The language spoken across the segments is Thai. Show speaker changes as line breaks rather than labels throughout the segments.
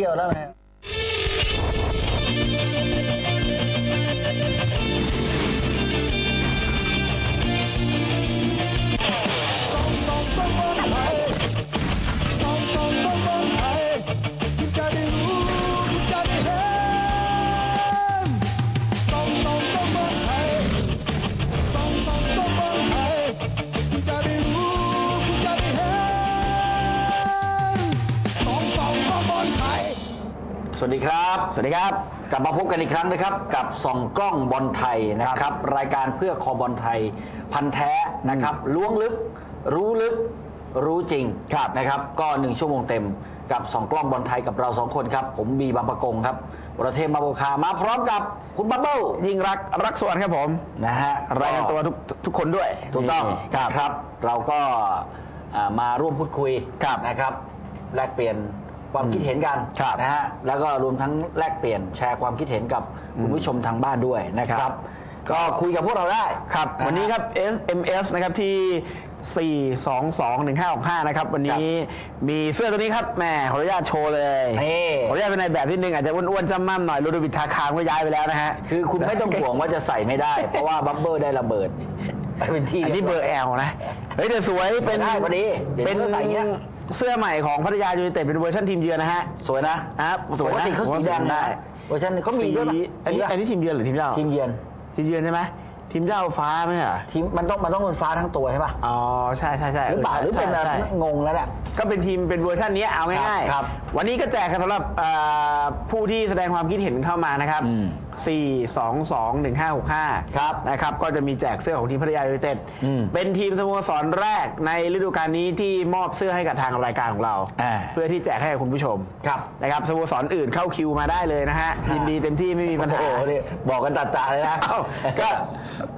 ที่ยวแล้วไง สดีครับ
สวัสดีครับ
กลับมาพบกันอีกครั้งนะครับ กับส่องกล้องบอลไทยนะครับ รายการเพื่อคอบอลไทย พันธุ์แท้นะครับ ล้วงลึก รู้ลึก รู้จริงครับนะครับ ก็หนึ่งชั่วโมงเต็มกับส่องกล้องบอลไทยกับเราสองคนครับ ผมบีบางประกงครับวรเทพมาโบคามาพร้อมกับคุณบับเบิ้ล
ยิ่งรักรักสวนครับผม
นะฮะ
รายงานตัวทุกทุกคนด้วย
ถูกต้อง
นี่ครับ
ครับ เราก็อ่ามาร่วมพูดคุย
ครับ
นะครับแลกเปลี่ยน ความคิดเห็นกัน
ครับ
นะฮะแล้วก็รวมทั้งแลกเปลี่ยนแชร์ความคิดเห็นกับคุณผู้ชมทางบ้านด้วยนะค
ครั
รับ
บ
ก็คุยกับพวกเราได้
ครับะ
ฮะ
วันนี้ครับ SMS นะครับที่ 4221565 นะครับ วันนี้มีเสื้อตัวนี้ครับแหมขออนุญาตโชว์เลย
นี่
ขออนุญาตเป็นในแบบนิดนึงอาจจะอ้วนๆจำมั่มหน่อยรูดบิดทาคางก็ย้ายไปแล้วนะฮะ
คือคุณไม่ต้องห่วงว่าจะใส่ไม่ได้ เพราะว่าบับเบิลได้ระเบิดไปเป็นที่
อันนี้เบอร์แอลนะ เฮ้ยแต่สวยเป็น
ได้พอดีเดี๋ยว
เป็น
ก็ใส่อย่างเงี้ย
เสื้อใหม่ของพัทยายูไนเต็ดเป็นเวอร์ชันทีมเยือนนะฮะ
สวยนะ
ครับสวย
ปก
นะ
ติเขาสีแดง
ได้
นะเวอร์ชันเขามีด้วยปะ
สีอันนี้
มีปะ
อันนี้ทีมเยือนหรือทีมเจ้า
ทีมเยือน
ทีมเยือนใช่ไหมทีมเจ้าฟ้าไหมอะ
ทีมมันต้องมันต้องเป็นฟ้าทั้งตัวใช่ปะ
อ๋อใช่ใช่ใช่
หรือเปล่าหรือเป็น
ใช่
แบบ
ใช่
งงแล้วแหละ
ก็เป็นทีมเป็นเวอร์ชันนี้เอาง่าย
ครับ
วันนี้ก็แจกกันสำหรับเอ่อผู้ที่แสดงความคิดเห็นเข้ามานะครับ
อืม
4 2 2 1 5 6 5
ครับ
นะครับก็จะมีแจกเสื้อของทีมพัทยายูไนเต็ด
อืม
เป็นทีมสโมสรแรกในฤดูกาลนี้ที่มอบเสื้อให้กับทางรายการของเรา
อ่า
เพื่อที่แจกให้กับคุณผู้ชม
ครับ
นะครับสโมสรอื่นเข้าคิวมาได้เลยนะฮะยินดีเต็มที่ไม่มีปัญหา
โอ้โหนี่บอกกันตัดๆเลยนะ
เอ้าก็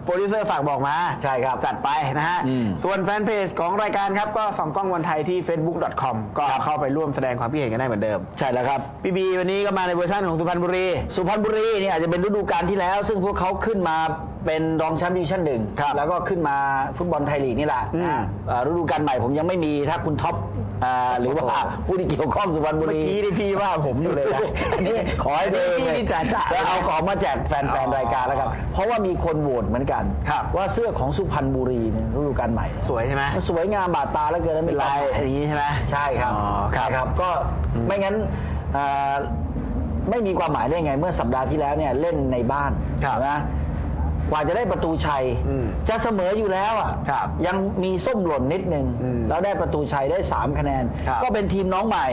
โปรดิวเซอร์ฝากบอกมา
ใช่ครับ
จัดไปนะฮะ
อืม
ส่วนแฟนเพจของรายการครับ ก็ส่องกล้องวันไทยที่ facebook.com ก็เข้าไปร่วมแสดงความคิดเห็นกันได้เหมือนเดิม
ใช่แล้วครับ
พี่บีวันนี้ก็มาในเวอร์ชันของสุพรรณบุรี
สุพรรณบุรีเนี่ยอาจจะเป็นฤดูกาลที่แล้ว ซึ่งพวกเขาขึ้นมาเป็นรองแชมป์ดิวิชั่นหนึ่ง
ครับ
แล้วก็ขึ้นมาฟุตบอลไทยลีกนี่แหละ
อืม
นะอ่าฤดูกาลใหม่ผมยังไม่มีถ้าคุณท็อปอ่าหรือว่าผู้ที่เกี่ยวข้องสุพรรณบุ
เมื่อ
รี
กี้นี่พี่ว่าผมอยู่เลยนะ
อันนี้ขอให้เดิน
พี่
เลย
นี่จ๋าจ๋า
แล้วเอาของมาแจกแฟน
อ๋อ
ๆรายการแล้วกันเพราะว่ามีคนโหวตเหมือนกัน
ครับ
ว่าเสื้อของสุพรรณบุรีเนี่ยฤดูกาลใหม่เนี่ย
สวยใช่ไหม
มันสวยงามบาดตาแล้วเกินแล้ว
เป็นลายอย่างนี้ใช่ไหม
ใช่ครับ
อ๋อครับ
ใช่ครับก็ไม่งั้นเอ่อ ไม่มีความหมายได้ไงเมื่อสัปดาห์ที่แล้วเนี่ยเล่นในบ้าน
ครับ
นะ กว่าจะได้ประตูชัย
อืม
จะเสมออยู่แล้วอะ
ครับ
ยังมีส้มหล่นนิดนึง
อืม
แล้วได้ประตูชัยได้ 3 คะแนน
ครับ
ก็เป็นทีมน้องใหม่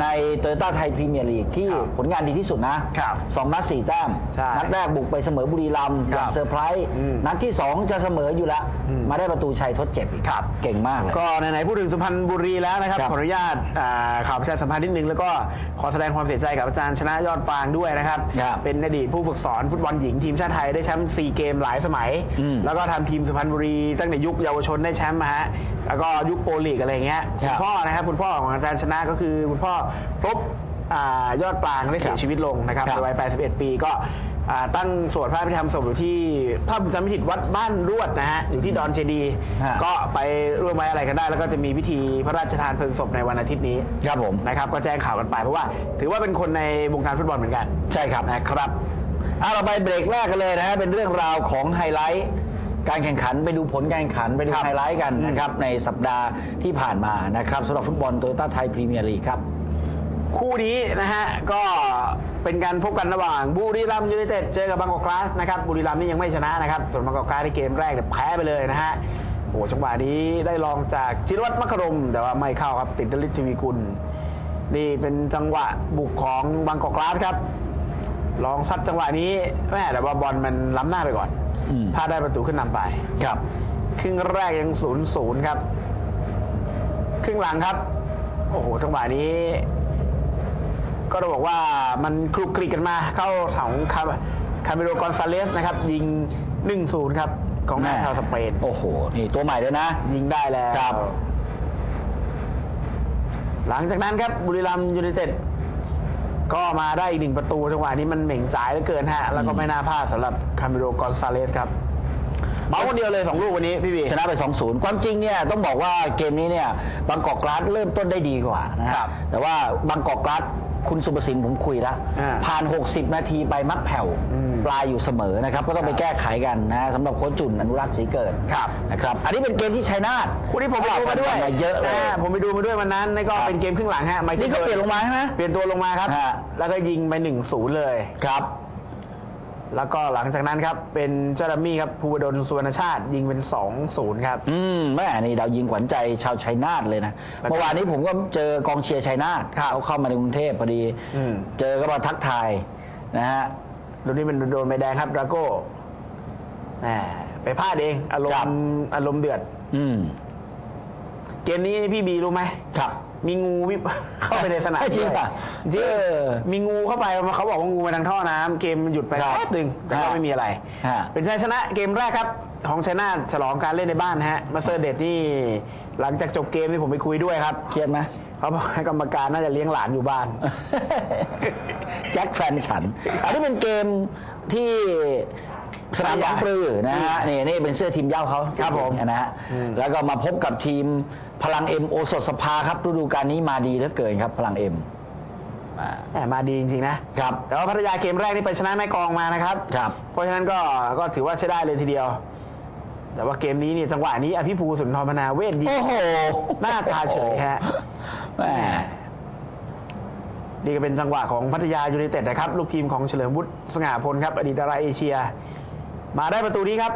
ในโตโยต้าไทยพรีเมียร์ลีกที่
ครับ
ผลงานดีที่สุดนะครับสองนัดสี่แต้ม
ใช่
นัดแรกบุกไปเสมอบุรีรัมย์อ
ครั
ย่าง
บ
เซอร์ไพรส์
อืม
นัดที่ 2 จะเสมออยู่แล้ว
อืม
มาได้ประตูชัยทดเจ็บอีก
ครับ
เก่งมากเลย
ก็ไหนๆพูดถึงสุพรรณบุรีแล้วนะครับ
ครับ
ขออนุญาตอ่าข่าวประชาสัมพันธ์นิดนึง แล้วก็ขอแสดงความเสียใจกับอาจารย์ชนะยอดปางด้วยนะครับ
ครับ
เป็นอดีตผู้ฝึกสอนฟุตบอลหญิงทีมชาติไทยได้แชมป์ซีเกมหลายสมัย
อืม
แล้วก็ทำทีมสุพรรณบุรีตั้งแต่ยุคเยาวชนได้แชมป์มาฮะแล้วก็ยุคโปรลีกอะไรอย่างเงี้ย
ครั
คุ
บ
ณพ่อนะครับคุณพ่อของอาจารย์ชนะก็คือคุณพ่อพบอ่ายอดปางได้เสียชีวิตลงนะครับ
ครับ
ในวัย81 ปีก็อ่าตั้งสวดพระพิธรรมศพอยู่ที่พระบุญจำพิจิตวัดบ้านรวดนะฮะอยู่ที่ดอนเจดีย์
ฮะ
ก็ไปร่วมไว้อะไรกันได้ แล้วก็จะมีพิธีพระราชทานเพลิงศพในวันอาทิตย์นี้
ครับผม
นะครับก็แจ้งข่าวกันไปเพราะว่า ถือว่าเป็นคนในวงการฟุตบอลเหมือนกัน
ใช่ครับ
นะครับ
เอาเราไปเบรกแรกกันเลยนะฮะเป็นเรื่องราวของไฮไลท์ การแข่งขันไปดูผลการแข่งขันไปดู
ครับ
ไฮไลท์กันนะครับในสัปดาห์ที่ผ่านมานะครับสำหรับฟุตบอลโตโยต้าไทยพรีเมียร์ลีกครับ
คู่นี้นะฮะก็เป็นการพบกันระหว่างบุรีรัมย์ยูไนเต็ดเจอกับบางกอกกลาสนะครับบุรีรัมย์นี่ยังไม่ชนะนะครับส่วนบางกอกกลาสในเกมแรกเนี่ยแพ้ไปเลยนะฮะโอ้จังหวะนี้ได้ลองจากจิรวัตรมัคคารม แต่ว่าไม่เข้าครับติดดลิททีวีกุลนี่เป็นจังหวะบุกของบางกอกกลาสครับ ลองซัดจังหวะนี้แม่แต่ว่าบอลมันล้ำหน้าไปก่อน
อืม
พลาดได้ประตูขึ้นนำไป
ครับ
ครึ่งแรกยังศูนย์ศูนย์ครับ ครึ่งหลังครับ โอ้โหจังหวะนี้ ก็ต้องบอกว่ามันคลุกคลิกกันมา เข้าถังคาคาเมโรกอนซาเลสนะครับ ยิง1-0ครับ ของหน้าชาวสเปน
โอ้โห นี่ตัวใหม่ด้วยนะ
ยิงได้แล้ว
ครับ
หลังจากนั้นครับบุรีรัมย์ยูไนเต็ด ก็มาได้อีกหนึ่งประตูจังหวะนี้มันเหม่งจ่ายเหลือเกินฮะ แล้วก็ไม่น่าพลาดสำหรับคาเมโรกอนซาเลสครับ เมาคนเดียวเลยสองลูกวันนี้พี่บี
ชนะไป 2-0 ความจริงเนี่ยต้องบอกว่าเกมนี้เนี่ยบางกอกกราสเริ่มต้นได้ดีกว่านะฮะ
ครับ
แต่ว่าบางกอกกราสคุณสุประสินผมคุยแล้ว
อ่า
ผ่าน 60 นาทีไปมักแผ่ว
อืม
ปลายอยู่เสมอนะครับก็ต้องไปแก้ไขกันนะสำหรับโค้ชจุนอนุรักษ์ศรีเกิด
ครับ
นะครับอันนี้เป็นเกมที่ชัยนาท
คู่นี้ผมไปดูมาด้วย
มาเยอะเลยา
ผมไปดูมาด้วยวันนั้นนี่ก็
ครับ
เป็นเกมครึ่งหลังฮะไมคิ
นี่เขาเปลี่ยนลงมาใช่ไหม
เปลี่ยนตัวลงมาครับ
ฮะ
แล้วก็ยิงไป1นศูนย์เลย
ครับ
แล้วก็หลังจากนั้นครับ เป็นเจ้าดัมมี่ครับภูวดลสุวรรณชาติยิงเป็น2อศูนย์ครับ
อืมแม่นี่ดาวยิงขวัญใจชาวชัยนาทเลยนะ
แล้วก็
เมื่อวานนี้ผมก็เจอกองเชียร์ชัยนาท
ครับ
เขาเข้ามาในกรุงเทพพอดี
อืม
เจอก็มาทักทายนะฮะ
ดูนี่เป็นโดนใบแดงครับดราโก้แหมไปพลาดเองอารม
ครับ
ณ์อารมณ์เดือด
อืม
เกมนี้พี่บีรู้ไหม
ครับ
มีงูวิบ เข้าไปในสนาม
จริง
ด้วย
ป่ะ
จริง
เออ
มีงูเข้าไปเขาบอกว่างูมาทางท่อน้ำเกมมันหยุดไป
ครับ
แป๊บหนึ่งแต่ก็
ฮะ
ไม่มีอะไร
ฮะ
เป็นชัยชนะเกมแรกครับ ของชัยนาทฉลองการเล่นในบ้านนะฮะมาเซอร์เดตนี่หลังจากจบเกมนี่ผมไปคุยด้วยครับ
เครียดไหม
เขาบอกให้กรรมการน่าจะเลี้ยงหลานอยู่บ้าน
แจ็คแฟนฉัน อันนี้เป็นเกมที่สนามหนองปลือนะฮะนี่นี่เป็นเสื้อทีมเย้าเขา
ครับผม
นะฮะ
อืม
แล้วก็มาพบกับทีม พลังเอ็มโอสถสภาครับฤดูกาลนี้มาดีเหลือเกินครับพลังเอ็มอ่า
แหมมาดีจริงๆนะ
ครับ
แต่ว่าพัทยาเกมแรกนี่ไปชนะแม่กลองมานะครับ
ครับ
เพราะฉะนั้นก็ก็ถือว่าใช้ได้เลยทีเดียว แต่ว่าเกมนี้นี่จังหวะนี้อภิภูสุนทรพนาเวทยิง
โอ้โห
หน้าตาเฉยฮะ
แม่
นี่ก็เป็นจังหวะของพัทยายูไนเต็ดนะครับ ลูกทีมของเฉลิมวุฒิสง่าพลครับ อดีตดาราเอเชีย มาได้ประตูนี้ครับ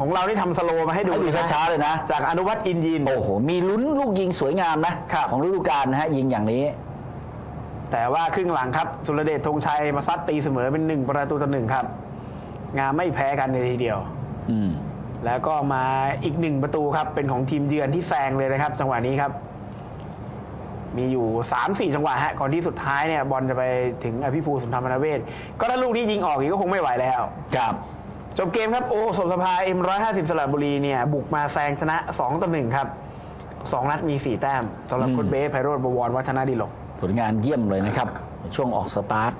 ของเรานี่ทำสโลว์มาให้ดู
ให้ดู
นะ
ช้าๆเลยนะ
จากอนุวัตอินยิน
โอ้โห มีลุ้นลูกยิงสวยงามนะครับของฤดูกาลนะฮะ ยิงอย่างนี้
แต่ว่าครึ่งหลังครับ สุรเดชธงชัยมาซัดตีเสมอเป็นหนึ่งประตูต่อหนึ่งครับ งามไม่แพ้กันในทีเดียว
อืม
แล้วก็มาอีกหนึ่งประตูครับ เป็นของทีมเยือนที่แซงเลยนะครับ จังหวะนี้ครับ มีอยู่3 4จังหวะฮะ ก่อนที่สุดท้ายเนี่ยบอลจะไปถึงอภิภูสุนทรมนาเวศ ก็ถ้าลูกนี้ยิงออกอีกก็คงไม่ไหวแล้ว
ครับ
จบเกมครับโอ้สมสภาเอ็มร้อยห้าสิบสระบุรีเนี่ย บุกมาแซงชนะ2ต่อหนึ่งครับสองนัดมี4แต้มสำหรับ
อืม
โคุณเบสไพโรธบวรวัฒนาดิลก
ผลงานเยี่ยมเลยนะครับ ช่วงออกสตาร์ท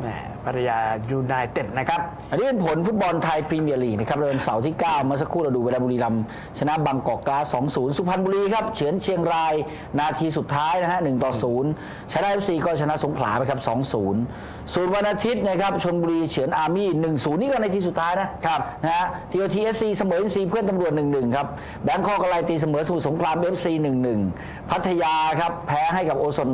แหม พัทยายูไนเต็ดนะครับ
อันนี้เป็นผลฟุตบอลไทยพรีเมียร์ลีกนะครับเดือนเสาร์ที่ 9 เมื่อสักครู่เราดูเวลาบุรีรัมย์ชนะบางกอกกลาส2-0 สุพรรณบุรีครับเฉือนเชียงราย นาทีสุดท้ายนะฮะ1ต่อ0ชนะ FC ก็ชนะสงขลาไปครับ2-0ส่วนวันอาทิตย์นะครับชลบุรีเฉือนอาร์มี่1-0 นี่ก็นาทีสุดท้ายนะครับนะฮะทีโอทีเอสซีเสมอเอ็นซีเพื่อนตำรวจ1-1ครับแบงคอกกไลตีเสมอสมุทรสงคราม FC 1-1พัทยาครับแพ้ให้กับโอสถ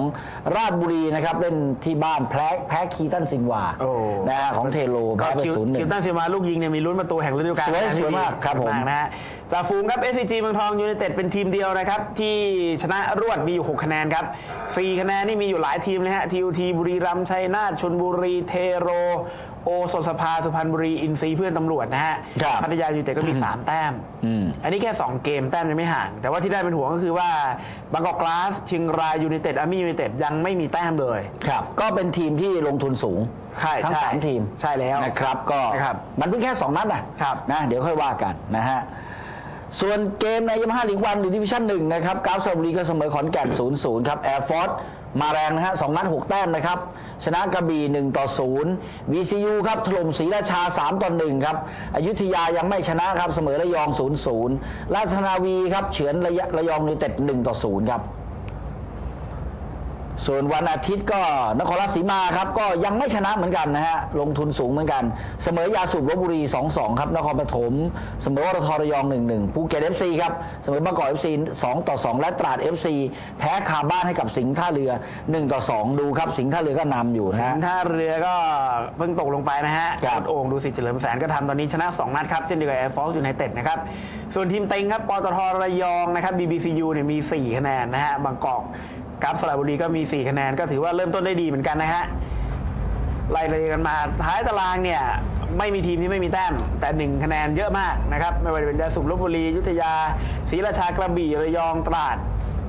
1-2 ราชบุรีนะครับเล่นที่บ้านแพ้แพ้คีตันซินวา
โอ้
นะฮะของเทโล
ก็
แพ้ไป
คิว
ศูนย์หนึ่
คิ
ง
วตันซีมาลูกยิงเนี่ยมีลุ้นประตูแห่งฤดูกาล
สวย
นะ
สวยมากครับผมา
กนะฮะจ่าฝูงครับ SCG เมืองทองยูไนเต็ดเป็นทีมเดียวนะครับ ที่ชนะรวดมีอยู่ 6 คะแนนครับ4คะแนนนี่มีอยู่หลายทีมเลยฮะทีทีบุรีรัมย์ชัยนาทชนบุรีเทโรโอสถสภาสุพรรณบุรีอินซีเพื่อนตำรวจนะฮะ
ครับ
พัทยายูไนเต็ดก็มี 3 แต้ม
อืม
อันนี้แค่ 2 เกมแต้มยังไม่ห่าง แต่ว่าที่ได้เป็นห่วงก็คือว่าบางกอกกลาสเชียงรายยูไนเต็ดอาร์มี่ยูไนเต็ดยังไม่มีแต้มเลย
ครับ ก็เป็นทีมที่ลงทุนสูง
ใช่
ทั้ง
ใช่
สามทีม
ใช่แล้ว
นะครับ ก็
นะครับ
มันเพิ่งแค่2นัดนะครับ นะเดี๋ยวค่อยว่ากันนะฮะ ส่วนเกมในยามาฮ่าลีกวันหรือดิวิชั่นหนึ่งนะครับกราฟสระบุรีก็เสมอขอนแก่น 0-0 ครับแอร์ฟอร์ส มาแรงนะฮะสองนัดหกแต้มนะครับ ชนะกระบี่1ต่อ0 VCU ครับถล่มศรีราชา3ต่อ1ครับอยุธยายังไม่ชนะครับเสมอระยอง0-0ราชนาวีครับเฉือนระยะระยองยูเต็ด1ต่อ0ครับ ส่วนวันอาทิตย์ก็นครราชสีมาครับก็ยังไม่ชนะเหมือนกันนะฮะลงทุนสูงเหมือนกัน เสมอยาสูบลบบุรี 2-2 ครับนครปฐมเสมอวรทระยอง 1-1ภูเก็ต FC ครับเสมอบางกอก FC 2ต่อ 2 และตราด FC แพ้คาบ้านให้กับสิงห์ท่าเรือ 1 ต่อ 2 ดูครับ สิงห์ท่าเรือก็นำอยู่นะ
สิ
ฮะ
งห์ท่าเรือก็เพิ่งตกลงไปนะฮะ
ครับ
โค้ชโอ่งดูสิเฉลิมแสนก็ทำตอนนี้ชนะ 2 นัดครับ เช่นเดียวกับแอร์ฟอร์สยูไนเต็ดนะครับ ส่วนทีมเต็งครับปตทระยองนะครับ BBCU เนี่ยมี 4 คะแนนนะฮะบางกอก กับสระบุรีก็มี 4 คะแนนก็ถือว่าเริ่มต้นได้ดีเหมือนกันนะฮะไล่เลยกันมาท้ายตารางเนี่ยไม่มีทีมที่ไม่มีแต้มแต่หนึ่งคะแนนเยอะมากนะครับไม่ว่าจะเป็นยาสูบลบบุรีอยุธยาศรีราชากระบี่ระยองตราด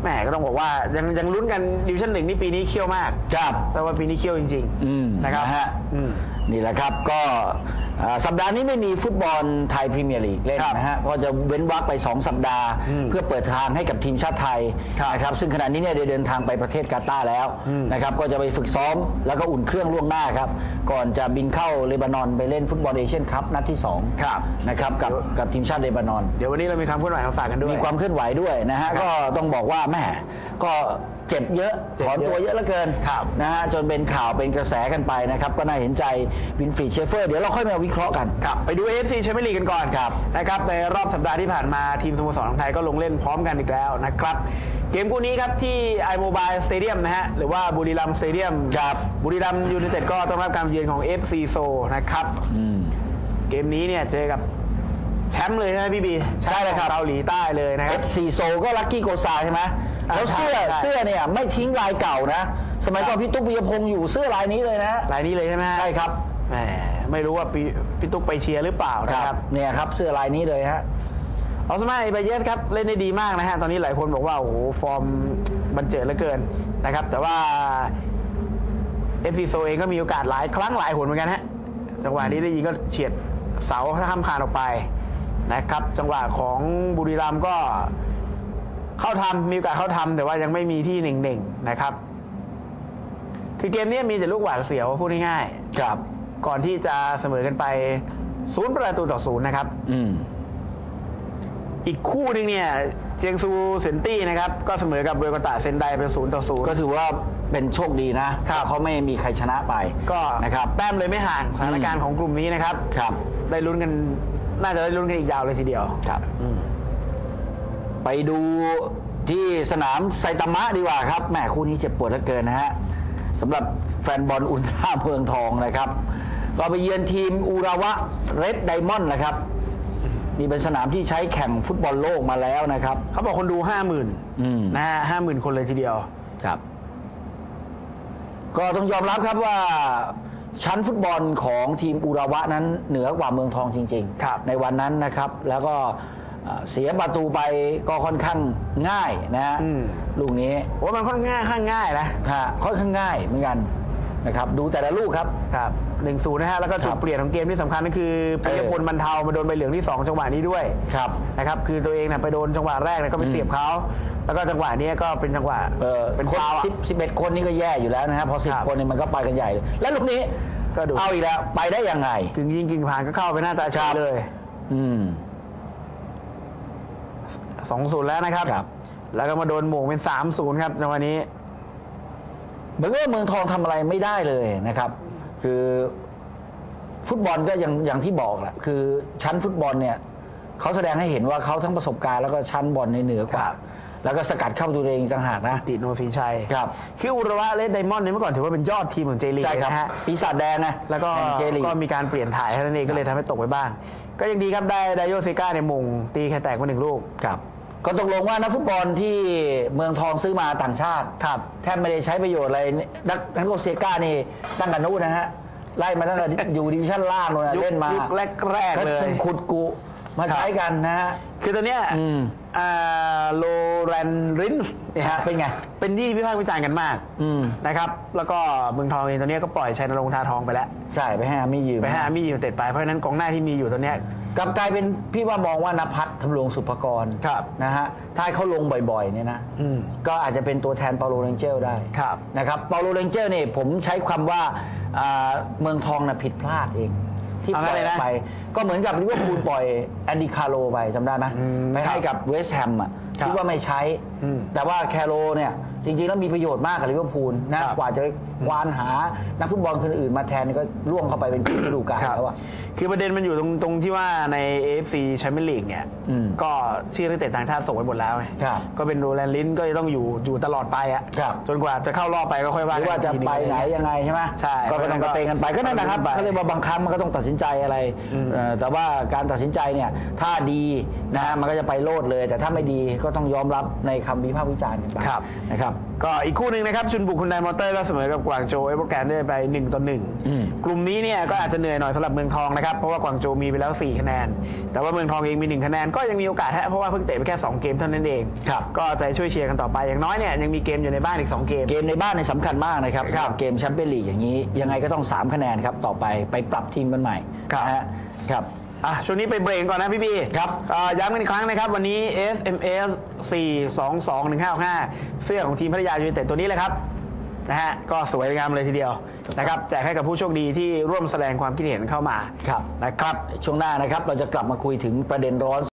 แหมก็ต้องบอกว่ายังยังลุ้นกันดิวิชั่นหนึ่งนี่ปีนี้เขี้ยวมาก
ครับ
แต่ว่าปีนี้เขี้ยวจริง
อืม
นะครับ
นะฮะ
อืม
นี่แหละครับก็ อ่าสัปดาห์นี้ไม่มีฟุตบอลไทยพรีเมียร์ลีกเล่น
ครับ
นะฮะก็จะเว้นวักไป 2 สัปดาห์
อืม
เพื่อเปิดทางให้กับทีมชาติไทย
ครับ
นะครับซึ่งขณะนี้เนี่ยได้เดินทางไปประเทศกาตาร์แล้ว
อืม
นะครับก็จะไปฝึกซ้อมแล้วก็อุ่นเครื่องล่วงหน้าครับ ก่อนจะบินเข้าเลบานอนไปเล่นฟุตบอลเอเชียนคัพนัดที่2
ครับ
นะครับกับกับทีมชาติเลบานอน
เดี๋ยววันนี้เรามีความเคลื่อนไหวมาฝากกันด้วย
มีความเคลื่อนไหวด้วยนะฮะ
ครับ
ก็ต้องบอกว่าแม่ก็ เจ็บเยอะ
เจ็บ
ถอน
เยอะ
ตัวเยอะเหลือเกิน
ครับ
นะฮะจนเป็นข่าวเป็นกระแสกันไปนะครับ ก็น่าเห็นใจวินฟรีดเชฟเฟอร์เดี๋ยวเราค่อยมาวิเคราะห์กัน
ครับไปดู AFC แชมเปี้ยนลีกกันก่อน
ครับ
นะครับในรอบสัปดาห์ที่ผ่านมาทีมสโมสรของไทยก็ลงเล่นพร้อมกันอีกแล้วนะครับเกมคู่นี้ครับที่ iMobile Stadium นะฮะหรือว่าบุรีรัมย์สเตเดียม
ครับ
บุรีรัมย์ยูไนเต็ดก็ต้องรับการเยือนของ FC โซนะครับ
อืม
เกมนี้เนี่ยเจอกับแชมป์เลยใช่ไหมพี่บีแชม
ใช่
ป์
เลยครับ
ของเกาหลีใต้เลยนะครับ
FC โซก็ลักกี้โกซาใช่ไหม
อ่า
แล้วเสื้อ
ใช่ใช่
เสื้อเนี่ยไม่ทิ้งลายเก่านะ สมัยก่อนพี่ตุ๊กปิยพงศ์อยู่เสื้อลายนี้เลยนะ
รายนี้เลยใช่ไหมฮะ
ใช่ครับ
แหมไม่รู้ว่าพี่พี่ตุ๊กไปเชียร์หรือเปล่านะครับ
เนี่ยครับเสื้อลายนี้เลยฮะ
ออสมาเบเยสครับเล่นได้ดีมากนะฮะตอนนี้หลายคนบอกว่าโอ้โหฟอร์มบันเจิดเหลือเกินนะครับ แต่ว่าเอฟซีโซเองก็มีโอกาสหลายครั้งหลายหนเหมือนกันฮะจังหวะนี้ได้ยิงก็เฉียดเสาข้ามคานออกไปนะครับ จังหวะของบุรีรัมย์ก็ เข้าทำมีโอกาสเข้าทำแต่ว่ายังไม่มีที่หนึ่งๆนะครับ คือเกมนี้มีแต่ลูกหวาดเสียวพูดง่าย
ครับ
ๆก่อนที่จะเสมอกันไปศูนย์ประตูต่อศูนย์นะครับ
อืม
อีกคู่หนึงเนี่ยเจียงซูเซนตี้นะครับ ก็เสมอกับเบลกาตาเซนไดเป็นศูนย์ต่อศูนย์
ก็ถือว่าเป็นโชคดีนะครับเขาไม่มีใครชนะไป
ก็
นะครับ
แต้มเลยไม่ห่างสถานการณ์ของกลุ่มนี้นะครับ
ครับ
ได้ลุ้นกันน่าจะได้ลุ้นกันอีกยาวเลยทีเดียว
ครับ ไปดูที่สนามไซตามะดีกว่าครับแหมคู่นี้เจ็บปวดเหลือเกินนะฮะสำหรับแฟนบอลอุลตร้าเมืองทองนะครับก็ไปเยือนทีมอูราวะเรดไดมอนด์นะครับนี่เป็นสนามที่ใช้แข่งฟุตบอลโลกมาแล้วนะครับ
เขาบอกคนดูห้าหมื่น
อืม
นะฮะห้าหมื่นคนเลยทีเดียว
ครับ ก็ต้องยอมรับครับว่าชั้นฟุตบอลของทีมอูราวะนั้นเหนือกว่าเมืองทองจริง
ครับ
ในวันนั้นนะครับ แล้วก็ เอ่อเสียประตูไปก็ค่อนข้างง่ายนะฮะ
อืม
ลูกนี้
ว่ามันค่อนข้างข้างง่ายนะ
ฮะค่อนข้างง่ายเหมือนกันนะครับ ดูแต่ละลูกครับ
ครับหนึ่งศูนย์นะฮะ แล้วก็จุด
ครับ
เปลี่ยนของเกมที่สำคัญก็คือปริยพลบรรเทามาโดนใบเหลืองที่สองจังหวะนี้ด้วย
ครับ
นะครับ คือตัวเองนะไปโดนจังหวะแรกเนี่ยก็ไปเสียบเขา แล้วก็จังหวะนี้ก็เป็นจังหวะ
เออ
เป็น
คน
ฟาวล์อะ
สิบสิบเอ็ดคนนี่ก็แย่อยู่แล้วนะครับพอสิบ
ครับ
คนนี่มันก็ไปกันใหญ่เลยแล้วลูกนี้
ก็ดู
เอาอีกแล้วไปได้ยังไง
กึ่งยิงกึ่งผ่านก็เข้าไปหน้าตาเฉ
ครั
ย
บ
เลย
อืม
สองศูนย์แล้วนะครับ
ครับ
แล้วก็มาโดนหม่งเป็นสามศูนย์ครับจังหวะนี้
เหมือนกับว่าเมืองทองทำอะไรไม่ได้เลยนะครับ คือฟุตบอลก็อย่างอย่างที่บอกแหละคือชั้นฟุตบอลเนี่ยเขาแสดงให้เห็นว่าเขาทั้งประสบการณ์แล้วก็ชั้นบอลในเหนือกว่า
ครับ
แล้วก็สกัดเข้าประตัวเองอีกต่างหากนะ
ติโนศรีชัย
ครับ
คืออุระวะเลดไดมอนด์เนี่ยเมื่อก่อนถือว่าเป็นยอดทีมของเจลีก
ใช่ครับ
นะฮะ
ปีศาจแดงนะ
แล้วก็
แห่งเจลีก
ก็มีการเปลี่ยนถ่ายแค่นั้นเองก็เลยทำให้ตกไปบ้าง ก็ยังดีครับได้ไดโยเซก้าเนี่ยมงตีแค่แตกมาหนึ่งลูก
ครับ ก็ตกลงว่านักฟุตบอลที่เมืองทองซื้อมาต่างชาติ
ครับ
แทบไม่ได้ใช้ประโยชน์อะไรนักนักโกเซก้านี่ตั้งแต่นู้นนะฮะไล่มาตั้งแต่อยู่ดิวิชั่นล่างเลยนะ
ยุค
เล่นมา
ยุคแรกๆเลย
ก็ขุดกูมาใช้กันนะฮะ
คือตอนเนี้ย
อืม
อ่าโลแรนรินส์เนี่ยฮะ
เป็นไง
เป็นที่วิพากษ์วิจารณ์กันมาก
อืม
นะครับ แล้วก็เมืองทองเองตอนเนี้ยก็ปล่อยชัยนรงค์ทาทองไปแล้ว
ใช่ไปให้อามี่ยืม
ไปให้อาร์มี่ยูไนเต็ดไป เพราะฉะนั้นกองหน้าที่มีอยู่ตอนเนี้ย
กลับกลายเป็นพี่ว่ามองว่านภัทรทำรงสุภกร
ครับ
นะฮะถ้าให้เขาลงบ่อยๆเนี่ยนะ
อืม
ก็อาจจะเป็นตัวแทนเปาโลเรนเจลได้
ครับ
นะครับเปาโลเรนเจลเนี่ยผมใช้คำว่าอ่าเมืองทองน่ะผิดพลาดเอง ที่
เอา
ป
งั้
ล่
น
อย
เลย
อ
นะ
อกไป ก็เหมือนกับลิเวอร์พูลปล่อยแอนดิคาโลไปจำได้ไหม
อืม
ไปให้กับเวสต์แฮมอะ
ครับ
คิดว่าไม่ใช้
อืม
แต่ว่าแคโรเนี่ย จริงๆ แล้วมีประโยชน์มากกับลิเวอร์พูลนะครับกว่าจะควานหานักฟุตบอลคนอื่นมาแทนนี่ก็ล่วงเข้าไปเป็นครึ่งฤดูกาล
ครับ
แล้วอะ
คือประเด็นมันอยู่ตรงตรงที่ว่าใน AFC แชมเปี้ยนลีกเนี่ย
อืม
ก็ชื่อนักเตะต่างชาติส่งไปหมดแล้วไง
ครับ
ก็เป็นโรแลนลินก็จะต้องอยู่อยู่ตลอดไปอะ
ครับ
จนกว่าจะเข้ารอบไปก็ค่อย
ห
ว่า
รือว่าจะ
กัอีกที
ไปไหน
อะรเงี้
ยังไงใช่ไหม
ใช่
ก็ไปต้องกระเตงกันไปก็นั่นนะครับ
ไป
เขาเรียกว่าบางครั้งมันก็ต้องตัดสินใจอะไร
อืม
เอ่อแต่ว่าการตัดสินใจเนี่ยถ้าดีนะฮะมันก็จะไปโลดเลย แต่ถ้าไม่ดีก็ต้องยอมรับในคำวิพากษ์วิจารณ์กันไป
ครับ
นะครับ
ก็อีกคู่หนึ่งนะครับ ชุนบุกคุณไดมอเตอร์ก็เสมอกับกวางโจวเอเวอร์แกรนด์ได้ไป1ต่อ
อืม
1กลุ่มนี้เนี่ยก็อาจจะเหนื่อยหน่อยสำหรับเมืองทองนะครับ เพราะว่ากวางโจวมีไปแล้ว 4 คะแนน แต่ว่าเมืองทองเองมี 1 คะแนนก็ยังมีโอกาสฮะเพราะว่าเพิ่งเตะไปแค่ 2 เกมเท่านั้นเอง
ครับ
ก็ใจช่วยเชียร์กันต่อไปอย่างน้อยเนี่ยยังมีเกมอยู่ในบ้านอีก 2 เกม
เกมในบ้านในยสำคัญมากนะครับ
ครับ
สำหรับเกมแชมเปี้ยนลีกอย่างนี้ยังไงก็ต้อง 3 คะแนนครับต่อไปไปปรับทีมกันใหม่
ครับ
นะฮะครับ
อะช่วงนี้ไปเบรกก่อนนะพี่บี
ครับ
เอ่อย้ำกันอีกครั้งนะครับ วันนี้ SMS 4 2 2 1 5 5 เสื้อของทีมพัทยายูไนเต็ดตัวนี้เลยครับนะฮะก็สวยงามเลยทีเดียวนะครับแจกให้กับผู้โชคดีที่ร่วมแสดงความคิดเห็นเข้ามา
ครับ
นะครับ
ช่วงหน้านะครับเราจะกลับมาคุยถึงประเด็นร้อน